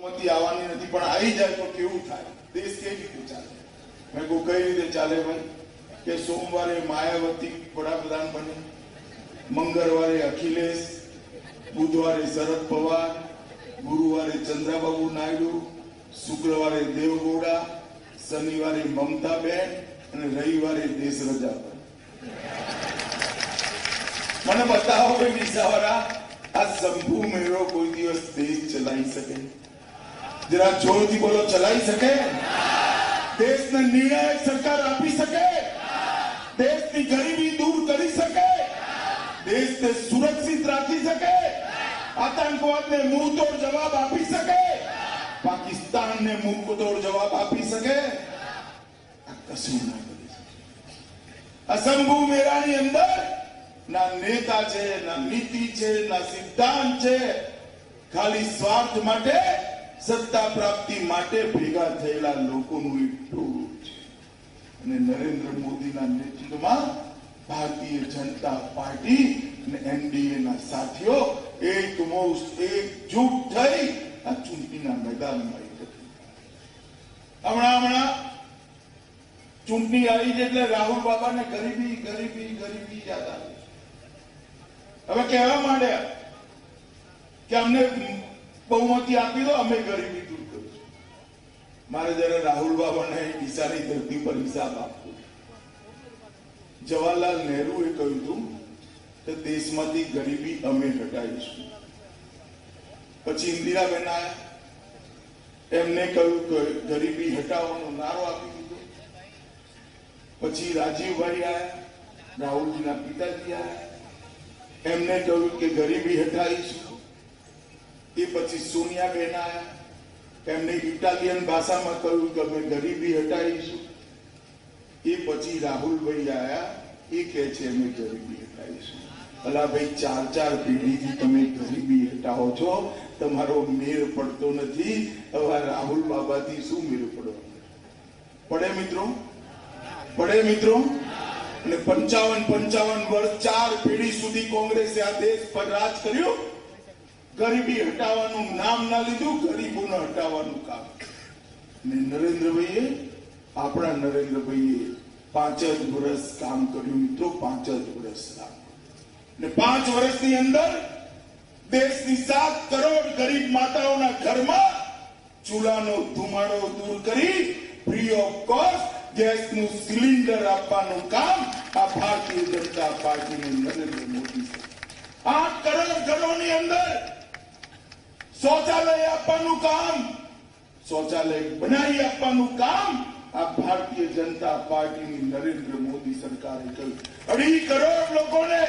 બહુમતી આવવાની નથી પણ આવી જાય તો કેવું થાય દેશ કેવી રીતે ચાલે મેં કહું કઈ રીતે ચાલે ભાઈ કે સોમવારે માયાવતી વડાપ્રધાન બને મંગળવારે અખિલેશ બુધવારે શરદ પવાર ગુરુવારે ચંદ્રાબાબુ નાયડુ શુક્રવારે દેવગૌડા શનિવારે મમતાબેન અને રવિવારે દેશ રજા પર મને બતાવો કોઈ દિશાવાળા આ શંભુ મેળો કોઈ દિવસ દેશ ચલાવી શકે જરા જોરથી બોલો ચલાવી શકે? દેશને નિર્ણાયક સરકાર આપી શકે? દેશની ગરીબી દૂર કરી શકે? દેશને સુરક્ષિત રાખી શકે? આતંકવાદને મુંહતોડ જવાબ આપી શકે? પાકિસ્તાનને મુંહતોડ જવાબ આપી શકે? કશું ના કરી શકે. અસંભુ મેરાની અંદર ના નેતા છે, ના નીતિ છે, ના સિદ્ધાંત છે. ખાલી સ્વાર્થ માટે સત્તા પ્રાપ્તિ માટે ભેગા થયેલા લોકોનું એટલું અને નરેન્દ્ર મોદીના નેતૃત્વમાં ભારતીય જનતા પાર્ટી અને એનડીએ સાથીઓ એક મોસ્ટ એકજૂટ થઈ આ ચૂંટણીના મેદાનમાં હમણાં હમણાં ચૂંટણી આવી છે એટલે રાહુલ બાબાને ગરીબી ગરીબી ગરીબી યાદ આવે હવે કહેવા માંડ્યા કે અમને બહુમતી આપી દો, અમે ગરીબી દૂર કરીશું મારે જયારે રાહુલ બાબાને ડીસાની ધરતી પર હિસાબ આપવો જવાહરલાલ નહેરુએ કહ્યું હતું કે દેશમાંથી ગરીબી અમે હટાવીશું. પછી ઇન્દિરાબેન એમને કહ્યું કે ગરીબી હટાવવાનો નારો આપી દીધો. પછી રાજીવભાઈ આવ્યા રાહુલજીના પિતાજી આવ્યા. એમને કહ્યું કે ગરીબી હટાવીશું. એ પછી સોનિયાબેન આવ્યા એમને ઇટાલિયન ભાષામાં કહ્યું કે અમે ગરીબી હટાવીશું. એ પછી રાહુલભાઈ આવ્યા એ કહે છે, અમે ગરીબી હટાવીશું. અલા ભાઈ, ચાર ચાર પેઢીથી તમે ગરીબી હટાવો છો. તમારો મેળ પડતો નથી. હવે રાહુલ બાબાથી શું મેળ પડવાનો પડે મિત્રો? પડે મિત્રો? અને પંચાવન પંચાવન વર્ષ ચાર પેઢી સુધી કોંગ્રેસે આ દેશ પર રાજ કર્યું? ગરીબી હટાવવાનું નામ ના લીધું, ગરીબોને હટાવવાનું કામ. ને નરેન્દ્રભાઈએ, આપણા નરેન્દ્રભાઈએ પાંચ જ વર્ષ કામ કર્યું, મિત્રો, પાંચ જ વર્ષ કામ ને પાંચ વર્ષની અંદર દેશની સાત કરોડ ગરીબ માતાઓના ઘરમાં ચૂલાનો ધુમાડો દૂર કરી ફ્રી ઓફ કોસ્ટ ગેસનું સિલિન્ડર આપવાનું કામ આ ભારતીય જનતા પાર્ટીનું નરેન્દ્ર મોદી છે આઠ કરોડ ઘરોની અંદર શૌચાલય આપવાનું કામ. શૌચાલય બનાવી આપવાનું કામ. આ ભારતીય જનતા પાર્ટીની નરેન્દ્ર મોદી સરકારે કર્યું. અઢી કરોડ લોકોને,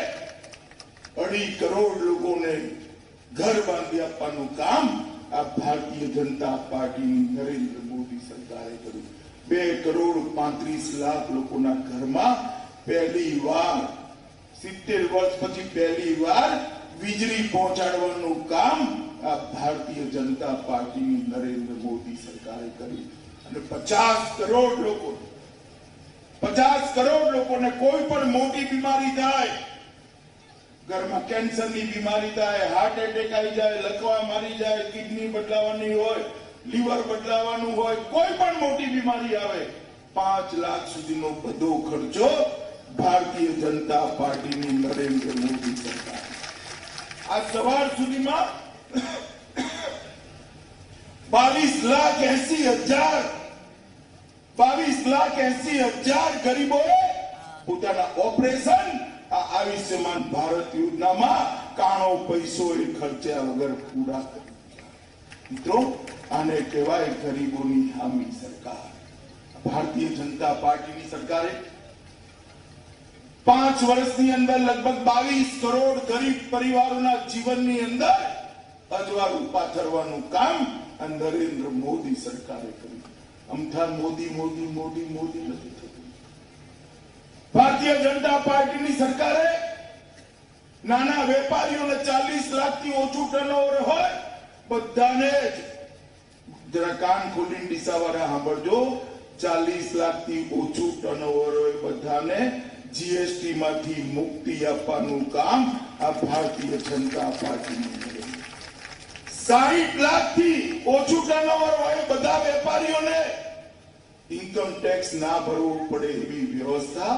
અઢી કરોડ લોકોને ઘર બાંધી આપવાનું કામ આ ભારતીય જનતા પાર્ટીની નરેન્દ્ર મોદી સરકારે કર્યું. બે કરોડ પાંત્રીસ લાખ લોકોના ઘરમાં પહેલી વાર, સિત્તેર વર્ષ પછી પહેલી વાર વીજળી પહોંચાડવાનું કામ આ ભારતીય જનતા પાર્ટીની નરેન્દ્ર મોદી સરકારે કરી અને પચાસ કરોડ લોકો પચાસ કરોડ લોકોને કોઈ પણ મોટી બીમારી થાય, ઘરમાં કેન્સરની બીમારી થાય હાર્ટ એટેક આવી જાય લકવા મારી જાય કિડની બદલાવાની હોય લીવર બદલાવાનું હોય, કોઈ પણ મોટી બીમારી આવે, પાંચ લાખ સુધીનો બધો ખર્ચો ભારતીય જનતા પાર્ટીની નરેન્દ્ર મોદી સરકાર. આ સવાર સુધીમાં બાવીસ લાખ એસી હજાર, બાવીસ લાખ એસી હજાર ગરીબોએ પોતાના ઓપરેશન આ આયુષ્યમાન ભારત યોજનામાં કાણો, પૈસો એ ખર્ચ્યા વગર પૂરા મિત્રો, આને કહેવાય ગરીબોની હામી સરકાર. ભારતીય જનતા પાર્ટીની સરકારે પાંચ વર્ષની અંદર લગભગ બાવીસ કરોડ ગરીબ પરિવારોના જીવનની અંદર અજવાળું પાથરવાનું કામ નરેન્દ્ર મોદી સરકારે કર્યું અમથા મોદી મોદી મોદી મોદી નથી થતું ભારતીય જનતા પાર્ટીની સરકારે નાના વેપારીઓને ચાલીસ લાખથી ઓછું ટર્નઓવર હોય, બધાને જ જરા કાન ખોલીને ડીસાવાળા સાંભળજો, ચાલીસ લાખથી ઓછું ટર્નઓવર હોય, બધાને જીએસટી માંથી મુક્તિ આપવાનું કામ આ ભારતીય જનતા પાર્ટીનું. સાહીઠ લાખથી ઓછું ટર્નઓવર હોય બધા વેપારીઓને ઇન્કમ ટેક્સ ના ભરવો પડે એવી વ્યવસ્થા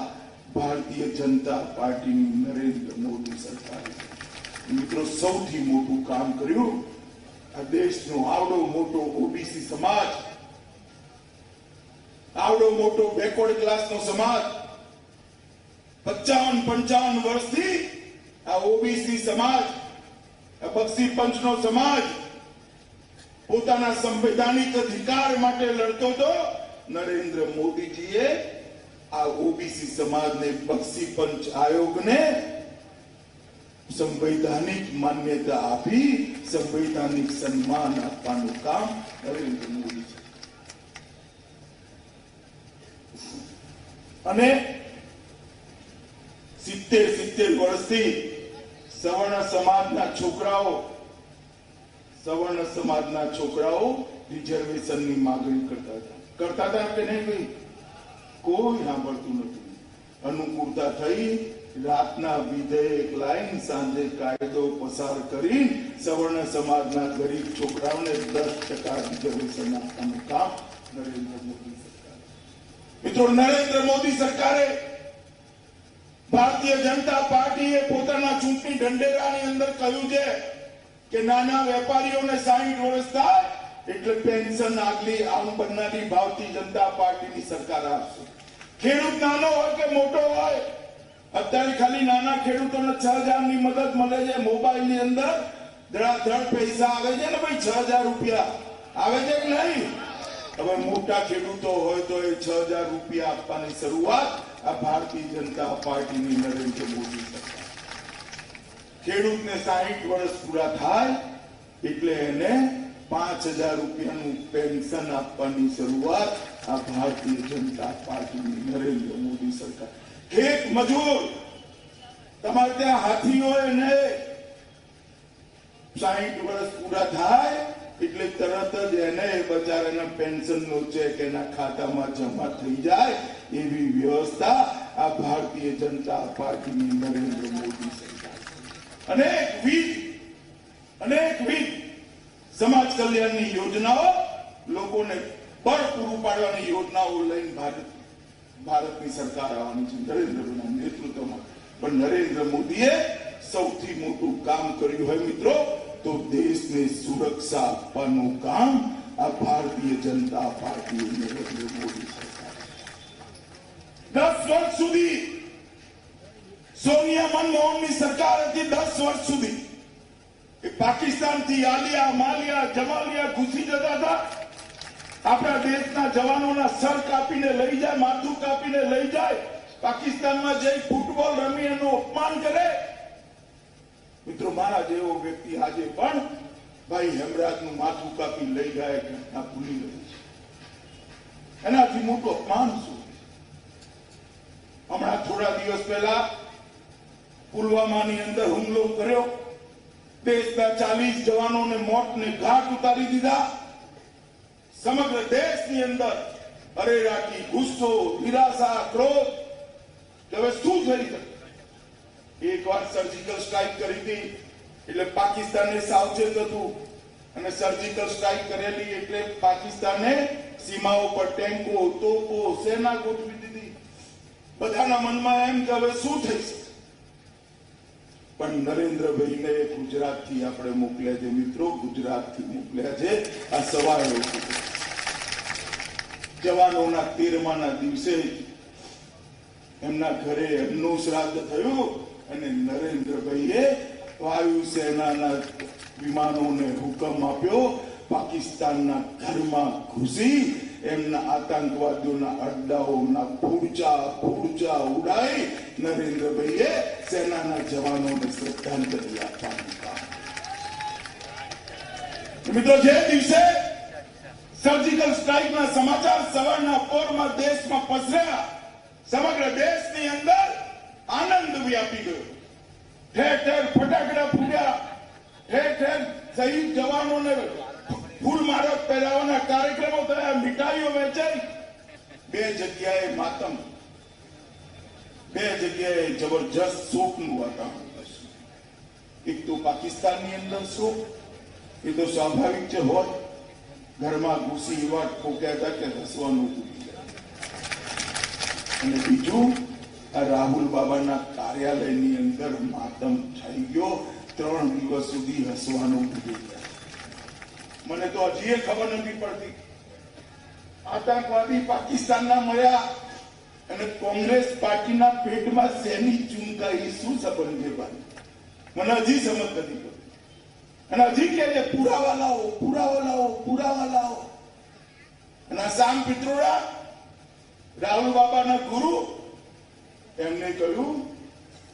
ભારતીય જનતા પાર્ટીની નરેન્દ્ર મોદી સરકારે મિત્રો, સૌથી મોટું કામ કર્યું આ દેશનો આવડો મોટો ઓબીસી સમાજ, આવડો મોટો બેકવર્ડ ક્લાસનો સમાજ, પંચાવન પંચાવન વર્ષથી આ ઓબીસી સમાજ, આ બક્ષી પંચનો સમાજ પોતાના સંવૈધાનિક અધિકાર માટે લડતો હતો. નરેન્દ્ર મોદીજીએ આ ઓબીસી સમાજને બક્ષી પંચ આયોગને સંવૈધાનિક માન્યતા આપી, સંવૈધાનિક સન્માન આપવાનું કામ નરેન્દ્ર મોદી છે. અને સિત્તેર સિત્તેર વર્ષથી સવર્ણ સમાજના છોકરાઓ સવર્ણ સમાજના છોકરાઓ રિઝર્વેશનની માગણી કરતા હતા. કરતા હતા કે નહીં. ભાઈ કોઈ સાંભળતું નથી. અનુકૂળતા થઈ રાતના વિધેયક લાઈન સાંજે કાયદો પસાર કરી સવર્ણ સમાજના ગરીબ છોકરાઓને દસ ટકા રિઝર્વેશન આપવાનું કામ નરેન્દ્ર મોદી મિત્રો, નરેન્દ્ર મોદી સરકારે ભારતીય જનતા પાર્ટીએ પોતાના ચૂંટણી ઢંઢેરાની અંદર કહ્યું છે કે નાના વેપારીઓને સાહીઠ વર્ષ થાય એટલે પેન્શન આગલી આમ બનનારી ભારતીય જનતા પાર્ટીની સરકાર આપશે ખેડૂત નાનો હોય કે મોટો હોય, અત્યારે ખાલી નાના ખેડૂતોને છ હજારની મદદ મળે છે મોબાઈલની અંદર ધડાધડ પૈસા આવે છે ને ભાઈ, છ હજાર રૂપિયા. આવે છે કે નહીં? હવે મોટા ખેડૂતો હોય તો એ છ હજાર રૂપિયા આપવાની શરૂઆત આ ભારતીય જનતા પાર્ટીની નરેન્દ્ર મોદી સરકાર. ખેડૂતને સાહીઠ વર્ષ પૂરા થાય, એટલે એને પાંચ હજાર રૂપિયાનું પેન્શન આપવાની શરૂઆત આ ભારતીય જનતા પાર્ટીની નરેન્દ્ર મોદી સરકાર. ખેત મજૂર, તમારે ત્યાં હાથી ને, સાહીઠ વર્ષ પૂરા થાય, એટલે તરત જ એને બચારાના પેન્શનનો ચેક એના ખાતામાં જમા થઈ જાય, એવી વ્યવસ્થા આ ભારતીય જનતા પાર્ટીની નરેન્દ્ર મોદી સરકાર અનેકવિધ અનેકવિધ સમાજ કલ્યાણની યોજનાઓ લોકોને બળ પૂરું પાડવાની યોજનાઓ લઈને ભારત ભારતની સરકાર આવવાની છે. નરેન્દ્રના નેતૃત્વમાં. પણ નરેન્દ્ર મોદીએ સૌથી મોટું કામ કર્યું હોય મિત્રો, તો દેશને સુરક્ષા આપવાનું કામ આ ભારતીય જનતા પાર્ટી નરેન્દ્ર મોદી સરકાર. દસ વર્ષ સુધી સોનિયા મનમોહનની સરકાર હતી દસ વર્ષ સુધી. એ પાકિસ્તાનથી આલિયા, માલિયા, જમાલિયા ઘૂસી જતા હતા. આપણા દેશના જવાનોના સર કાપીને લઈ જાય, માથું કાપીને લઈ જાય. પાકિસ્તાનમાં જઈ ફૂટબોલ રમી, એનું અપમાન કરે. મિત્રો, મારા જેવો વ્યક્તિ આજે પણ ભાઈ હેમરાજનું માથું કાપી લઈ જાય ઘટના ભૂલી ગઈ છે. એનાથી મોટું અપમાન શું? હમણાં થોડા દિવસ પહેલા પુલવામાની અંદર હુમલો કર્યો. દેશના ચાલીસ જવાનોને મોતને ઘાટ ઉતારી દીધા. સમગ્ર દેશની અંદર અરેરાટી, ગુસ્સો, નિરાશા, ક્રોધ. હવે શું થઈ શકે? એક વાર સર્જિકલ સ્ટ્રાઇક કરી હતી, એટલે પાકિસ્તાનને સાવચેત હતું. અને સર્જિકલ સ્ટ્રાઇક કરેલી એટલે પાકિસ્તાને સીમાઓ પર ટેન્કો તોપો, સેના ગોઠવી દીધી. બધાના મનમાં એમ કે હવે શું થઈ શકે? પણ નરેન્દ્રભાઈને ગુજરાતથી આપણે મોકલ્યા છે. મિત્રો, ગુજરાતથી મોકલ્યા છે. આ સવારે જવાનોના તેરમાના દિવસે એમના ઘરે એમનું શ્રાદ્ધ થયું અને નરેન્દ્રભાઈએ વાયુસેનાના વિમાનોને હુકમ આપ્યો. પાકિસ્તાનના ઘરમાં ઘૂસી એમના આતંકવાદીઓના અડ્ડાઓના પૂરચા પૂરચા ઉડાઈ નરેન્દ્રભાઈએ સેનાના જવાનોને શ્રદ્ધાંજલિ આપવાનું મિત્રો, જે દિવસે સર્જિકલ સ્ટ્રાઇકના સમાચાર સવારના પોરમાં દેશમાં પસર્યા, સમગ્ર દેશની અંદર આનંદ વ્યાપી ગયો. ઠેર ઠેર ફટાકડા ફૂટ્યા, ઠેર ઠેર શહીદ જવાનોને ફૂલમાળા પહેરાવાના કાર્યક્રમો થયા, મીઠાઈઓ વેચાઈ. બે જગ્યાએ માતમ. બે જગ્યાએ જબરજસ્ત શોકનું વાતાવરણ એક તો પાકિસ્તાનની અંદર શોક, એ તો સ્વાભાવિક છે હોય ઘરમાં ઘૂસી એવા ઠોક્યા હતા કે હસવાનું ભૂલી ગયા. અને બીજું, આ રાહુલ બાબાના કાર્યાલયની અંદર માતમ થઈ ગયો. ત્રણ દિવસ સુધી હસવાનું ભૂલી ગયા. મને તો હજી એ ખબર નથી પડતી. આતંકવાદી પાકિસ્તાનના મળ્યા અને કોંગ્રેસ પાર્ટીના પેટમાં શેની ચૂંકાઈ શું સંબંધ છે મને હજી સમજ નથી પડતી. અને હજી કે પુરાવા લાવો પુરાવા લાવો પુરાવા લાવો. અને આ સામ પિત્રોડા, રાહુલ બાબાના ગુરુ, એમને કહ્યું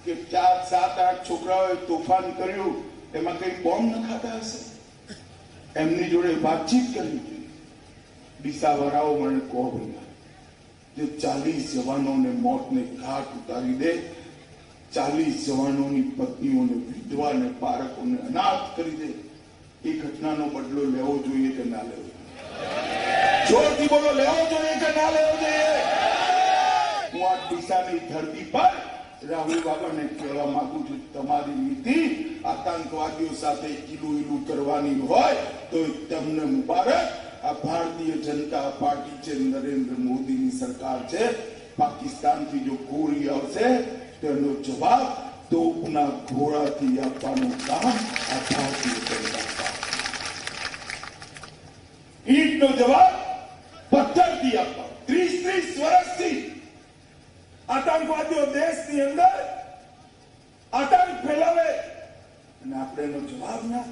કે ચાર, સાત, આઠ છોકરાઓએ તોફાન કર્યું, એમાં કઈ બોમ્બ નખાતા હશે? એમની જોડે વાતચીત કરવી. જોઈએ મને કહો ભાઈ જે ચાલીસ જવાનોને મોતને ઘાટ ઉતારી દે, ચાલીસ જવાનોની પત્નીઓને વિધવાને બાળકોને અનાથ કરી દે, એ ઘટનાનો બદલો લેવો જોઈએ કે ના લેવો? જોરથી બોલો, લેવો જોઈએ કે ના લેવો જોઈએ? હું આ દિશાની ધરતી પર રાહુલ બાબાને કહેવા માંગુ છું તમારી નીતિ આતંકવાદીઓ સાથે ઈલું ઈલું કરવાની હોય તો તમને મુબારક આ ભારતીય જનતા પાર્ટી છે નરેન્દ્ર મોદીની સરકાર છે પાકિસ્તાનથી જો ગોળી આવશે તેનો જવાબ તોપના ઘોડાથી આપવાનું કામ આ ભારતીય જનતા ઈટનો જવાબ દેશની અંદર આતંક ફેલાવે અને આપણે એનો જવાબ ના